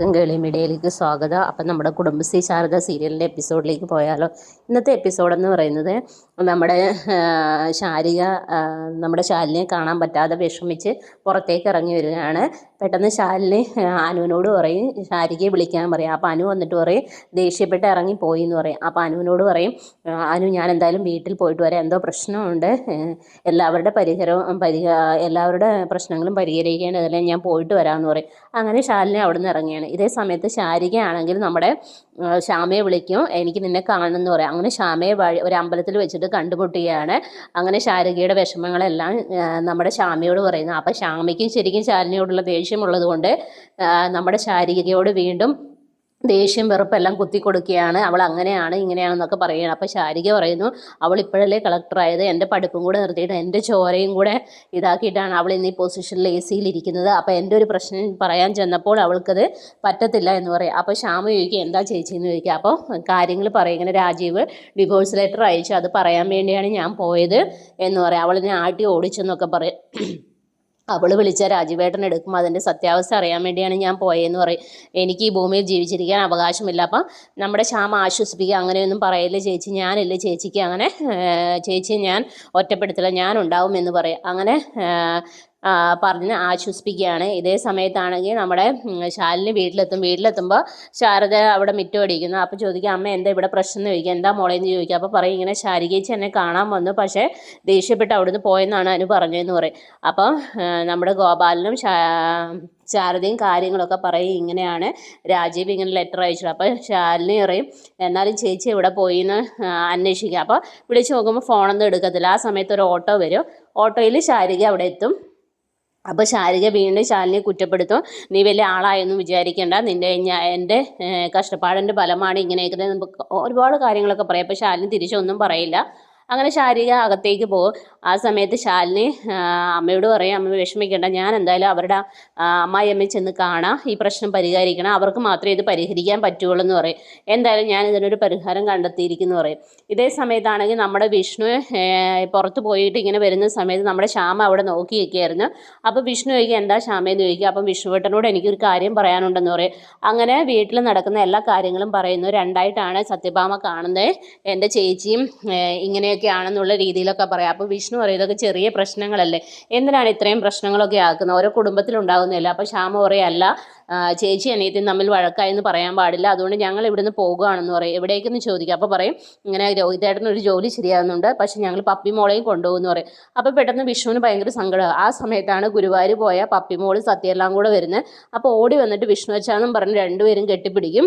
ഗംഗളി മീഡിയയിലേക്ക് സ്വാഗതം. അപ്പം നമ്മുടെ കുടുംബശ്രീ ശാരദ സീരിയലിന്റെ എപ്പിസോഡിലേക്ക് പോയാലോ. ഇന്നത്തെ എപ്പിസോഡ് എന്ന് പറയുന്നത് നമ്മുടെ ശാരിക നമ്മുടെ ശാലിനെ കാണാൻ പറ്റാതെ വിഷമിച്ച് പുറത്തേക്ക് ഇറങ്ങി വരികയാണ്. പെട്ടെന്ന് ശാലിന് അനുവിനോട് പറയും ശാരികയെ വിളിക്കാൻ പറയും. അപ്പോൾ അനു വന്നിട്ട് പറയും ദേഷ്യപ്പെട്ട് ഇറങ്ങി പോയി എന്ന് പറയും. അപ്പോൾ അനുവിനോട് പറയും "ആ, അനു ഞാൻ എന്തായാലും വീട്ടിൽ പോയിട്ട് വരാം. എന്തോ പ്രശ്നമുണ്ട്. എല്ലാവരുടെ പരിഹാരവും പരിഹ എല്ലാവരുടെ പ്രശ്നങ്ങളും പരിഹരിക്കേണ്ടതല്ലേ ഞാൻ പോയിട്ട് വരാമെന്ന് പറയും. അങ്ങനെ ശാലിനെ അവിടെ നിന്ന് ഇറങ്ങിയാണ് ഇതേ സമയത്ത് ശാരികയാണെങ്കിൽ നമ്മുടെ ശ്യാമയെ വിളിക്കും. എനിക്ക് നിന്നെ കാണണമെന്ന് പറയും. അങ്ങനെ ശ്യാമയെ വഴി ഒരു അമ്പലത്തിൽ വെച്ചിട്ട് കണ്ടുമുട്ടുകയാണ്. അങ്ങനെ ശാരികയുടെ വിഷമങ്ങളെല്ലാം നമ്മുടെ ശ്യാമയോട് പറയുന്നത് അപ്പോൾ ശ്യാമയ്ക്ക് ശരിക്കും ശാലിനിയോടുള്ള ദേഷ്യമുള്ളത് കൊണ്ട് നമ്മുടെ ശാരീരികയോട് വീണ്ടും ദേഷ്യം വെറുപ്പെല്ലാം കുത്തി കൊടുക്കുകയാണ് അവൾ അങ്ങനെയാണ് ഇങ്ങനെയാണെന്നൊക്കെ പറയുകയാണ്. അപ്പോൾ ശാരിക പറയുന്നു അവൾ ഇപ്പോഴല്ലേ കളക്ടറായത് എന്റെ പഠിപ്പും കൂടെ നിർത്തിയിട്ട് എന്റെ ചോരയും കൂടെ ഇതാക്കിയിട്ടാണ് അവൾ ഇന്ന് ഈ പൊസിഷനിൽ എ സിയിലിരിക്കുന്നത് അപ്പോൾ എന്റെ ഒരു പ്രശ്നം പറയാൻ ചെന്നപ്പോൾ അവൾക്കത് പറ്റത്തില്ല എന്ന് പറയും. അപ്പോൾ ശ്യാമ ചോദിക്കുക എന്താ ചേച്ചി? എന്ന് ചോദിക്കുക. അപ്പോൾ കാര്യങ്ങൾ പറയും. ഇങ്ങനെ രാജീവ് ഡിവോഴ്സ് ലെറ്റർ അയച്ചു. അത് പറയാൻ വേണ്ടിയാണ് ഞാൻ പോയത് എന്ന് പറയും. അവളിനെ ആട്ടി ഓടിച്ചെന്നൊക്കെ പറയും. അവൾ വിളിച്ച രാജീവേട്ടൻ എടുക്കുമ്പോൾ അതിന്റെ സത്യാവസ്ഥ അറിയാൻ വേണ്ടിയാണ് ഞാൻ പോയതെന്ന് പറയും. എനിക്ക് ഈ ഭൂമിയിൽ ജീവിച്ചിരിക്കാൻ അവകാശമില്ല. അപ്പം നമ്മുടെ ശ്യാമ ആശ്വസിപ്പിക്കുക അങ്ങനെയൊന്നും പറയില്ല ചേച്ചി? ഞാനില്ല ചേച്ചിക്ക് അങ്ങനെ ചേച്ചി ഞാൻ ഒറ്റപ്പെടുത്തില്ല. ഞാൻ ഉണ്ടാവും എന്ന് പറയും. അങ്ങനെ പറഞ്ഞ് ആശ്വസിപ്പിക്കുകയാണ്. ഇതേ സമയത്താണെങ്കിൽ നമ്മുടെ ശാലിന് വീട്ടിലെത്തും. വീട്ടിലെത്തുമ്പോൾ ശാരദ അവിടെ മിറ്റം അടിക്കുന്നു. അപ്പോൾ ചോദിക്കുക അമ്മ എന്താ ഇവിടെ പ്രശ്നം? എന്ന് ചോദിക്കുക എന്താ മോളെ? എന്ന് ചോദിക്കുക അപ്പോൾ പറയും ഇങ്ങനെ ശാരികേച്ചി എന്നെ കാണാൻ വന്നു. പക്ഷേ ദേഷ്യപ്പെട്ട് അവിടുന്ന് പോയെന്നാണ് അനു പറഞ്ഞതെന്ന് പറയും. അപ്പം നമ്മുടെ ഗോപാലനും ശാരദയും കാര്യങ്ങളൊക്കെ പറയും. ഇങ്ങനെയാണ് രാജീവ് ഇങ്ങനെ ലെറ്റർ അയച്ചു അപ്പോൾ ശാലിനി പറയും എന്നാലും ചേച്ചി എവിടെ പോയി എന്ന് അന്വേഷിക്കുക അപ്പോൾ വിളിച്ച് നോക്കുമ്പോൾ ഫോണൊന്നും എടുക്കത്തില്ല. ആ സമയത്ത് ഒരു ഓട്ടോ വരും. ഓട്ടോയിൽ ശാരിക അവിടെ എത്തും. അപ്പോൾ ശാരിക വീണ്ടും ശാലിനിയെ കുറ്റപ്പെടുത്തും. നീ വലിയ ആളായൊന്നും വിചാരിക്കേണ്ട. നിന്റെ ഞാൻ എന്റെ കഷ്ടപ്പാടിന്റെ ഫലമാണ് ഇങ്ങനെയൊക്കെ. ഒരുപാട് കാര്യങ്ങളൊക്കെ പറയാം. അപ്പോൾ ശാലിനി തിരിച്ചൊന്നും പറയില്ല. അങ്ങനെ ശാരിക അകത്തേക്ക് പോകും. ആ സമയത്ത് ശാലിനി അമ്മയോട് പറയും അമ്മ വിഷമിക്കേണ്ട. ഞാൻ എന്തായാലും അവരുടെ അമ്മായി അമ്മയെ ചെന്ന് കാണാം. ഈ പ്രശ്നം പരിഹരിക്കണം. അവർക്ക് മാത്രമേ ഇത് പരിഹരിക്കാൻ പറ്റുള്ളൂ എന്ന് പറയും. എന്തായാലും ഞാൻ ഇതിനൊരു പരിഹാരം കണ്ടെത്തിയിരിക്കുന്നു എന്ന് പറയും. ഇതേ സമയത്താണെങ്കിൽ നമ്മുടെ വിഷ്ണു പുറത്ത് പോയിട്ട് ഇങ്ങനെ വരുന്ന സമയത്ത് നമ്മുടെ ശ്യാമ അവിടെ നോക്കി നിൽക്കുകയായിരുന്നു അപ്പോൾ വിഷ്ണു ചോദിക്കുക എന്താ ശ്യാമയെന്ന് ചോദിക്കുക അപ്പം വിഷ്ണുവേട്ടനോട് എനിക്കൊരു കാര്യം പറയാനുണ്ടെന്ന് പറയും. അങ്ങനെ വീട്ടിൽ നടക്കുന്ന എല്ലാ കാര്യങ്ങളും പറയുന്നു. രണ്ടായിട്ടാണ് സത്യഭാമ കാണുന്നത്. എന്റെ ചേച്ചിയും ഏഹ്, ഇങ്ങനെയൊക്കെയാണെന്നുള്ള രീതിയിലൊക്കെ പറയാം. അപ്പോൾ വിഷ്ണു പറയും ഇതൊക്കെ ചെറിയ പ്രശ്നങ്ങളല്ലേ? എന്തിനാണ് ഇത്രയും പ്രശ്നങ്ങളൊക്കെ ആക്കുന്നത്? ഓരോ കുടുംബത്തിലുണ്ടാകുന്നില്ല അപ്പോൾ ശ്യാമ പറയല്ല ചേച്ചി അനിയത്തി തമ്മിൽ വഴക്കായെന്ന് പറയാൻ പാടില്ല. അതുകൊണ്ട് ഞങ്ങൾ ഇവിടുന്ന് പോകുകയാണെന്ന് പറയും. എവിടേക്കെന്ന് ചോദിക്കും. അപ്പോൾ പറയും ഇങ്ങനെ രോഹിതേട്ടന് ഒരു ജോലി ശരിയാകുന്നുണ്ട്. പക്ഷെ ഞങ്ങൾ പപ്പി മോളെയും കൊണ്ടുപോകുമെന്ന് പറയും. അപ്പോൾ പെട്ടെന്ന് വിഷ്ണുവിന് ഭയങ്കര സങ്കടം. ആ സമയത്താണ് ഗുരുവായൂർ പോയ പപ്പി മോൾ സത്യമെല്ലാം കൂടെ വരുന്നത്. അപ്പോൾ ഓടി വന്നിട്ട് വിഷ്ണു വെച്ചാന്നും പറഞ്ഞ് രണ്ടുപേരും കെട്ടിപ്പിടിക്കും.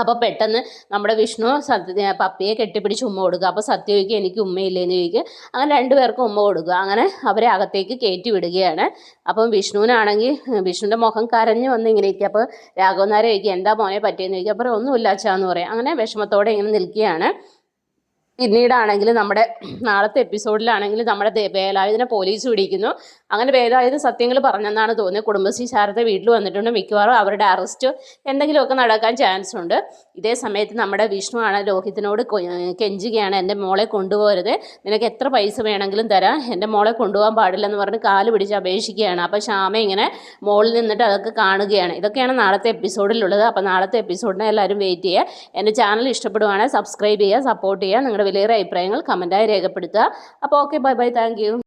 അപ്പോൾ പെട്ടെന്ന് നമ്മുടെ വിഷ്ണു സത്യ പപ്പിയെ കെട്ടിപ്പിടിച്ച് ഉമ്മ കൊടുക്കുക. അപ്പോൾ സത്യ ചോദിക്കുക എനിക്ക് ഉമ്മയില്ലേന്ന് ചോദിക്കുക അങ്ങനെ രണ്ടുപേർക്കും ഉമ്മ കൊടുക്കുക. അങ്ങനെ അവരെ അകത്തേക്ക് കയറ്റി വിടുകയാണ്. അപ്പം വിഷ്ണുവിനാണെങ്കിൽ വിഷ്ണുവിന്റെ മുഖം കരഞ്ഞു വന്ന് ഇങ്ങനെ ഇരിക്കുക. അപ്പോൾ രാഘവനാരെ ചോദിക്കുക എന്താ മോനെ പറ്റിയെന്ന് ചോദിക്കുക അപ്പോൾ ഒന്നുമില്ല അച്ഛാന്ന് പറയും. അങ്ങനെ വിഷമത്തോടെ ഇങ്ങനെ നിൽക്കുകയാണ്. പിന്നീടാണെങ്കിൽ നമ്മുടെ നാളത്തെ എപ്പിസോഡിലാണെങ്കിൽ നമ്മുടെ വേലായുധനെ പോലീസ് പിടിക്കുന്നു. അങ്ങനെ വേലായുധ സത്യങ്ങൾ പറഞ്ഞെന്നാണ് തോന്നിയത് കുടുംബശ്രീ ശാരദ വീട്ടിൽ വന്നിട്ടുണ്ട്. മിക്കവാറും അവരുടെ അറസ്റ്റ് എന്തെങ്കിലുമൊക്കെ നടക്കാൻ ചാൻസ് ഉണ്ട്. ഇതേ സമയത്ത് നമ്മുടെ വിഷ്ണു ആണ് രോഹിത്തിനോട് കൊ- കെഞ്ചുകയാണ്. എന്റെ മോളെ കൊണ്ടുപോകരുത്. നിനക്ക് എത്ര പൈസ വേണമെങ്കിലും തരാം. എന്റെ മോളെ കൊണ്ടുപോകാൻ പാടില്ലെന്ന് പറഞ്ഞ് കാൽ പിടിച്ച് അപേക്ഷിക്കുകയാണ്. അപ്പോൾ ശ്യാമ ഇങ്ങനെ മോളിൽ നിന്നിട്ട് അതൊക്കെ കാണുകയാണ്. ഇതൊക്കെയാണ് നാളത്തെ എപ്പിസോഡിലുള്ളത്. അപ്പോൾ നാളത്തെ എപ്പിസോഡിനെ എല്ലാവരും വെയിറ്റ് ചെയ്യുക. എന്റെ ചാനൽ ഇഷ്ടപ്പെടുവാണെങ്കിൽ സബ്സ്ക്രൈബ് ചെയ്യുക സപ്പോർട്ട് ചെയ്യുക. നിങ്ങളുടെ വിലയേറെ അഭിപ്രായങ്ങൾ കമന്റായി രേഖപ്പെടുത്തുക. അപ്പോൾ ഓക്കെ ബൈ ബൈ താങ്ക്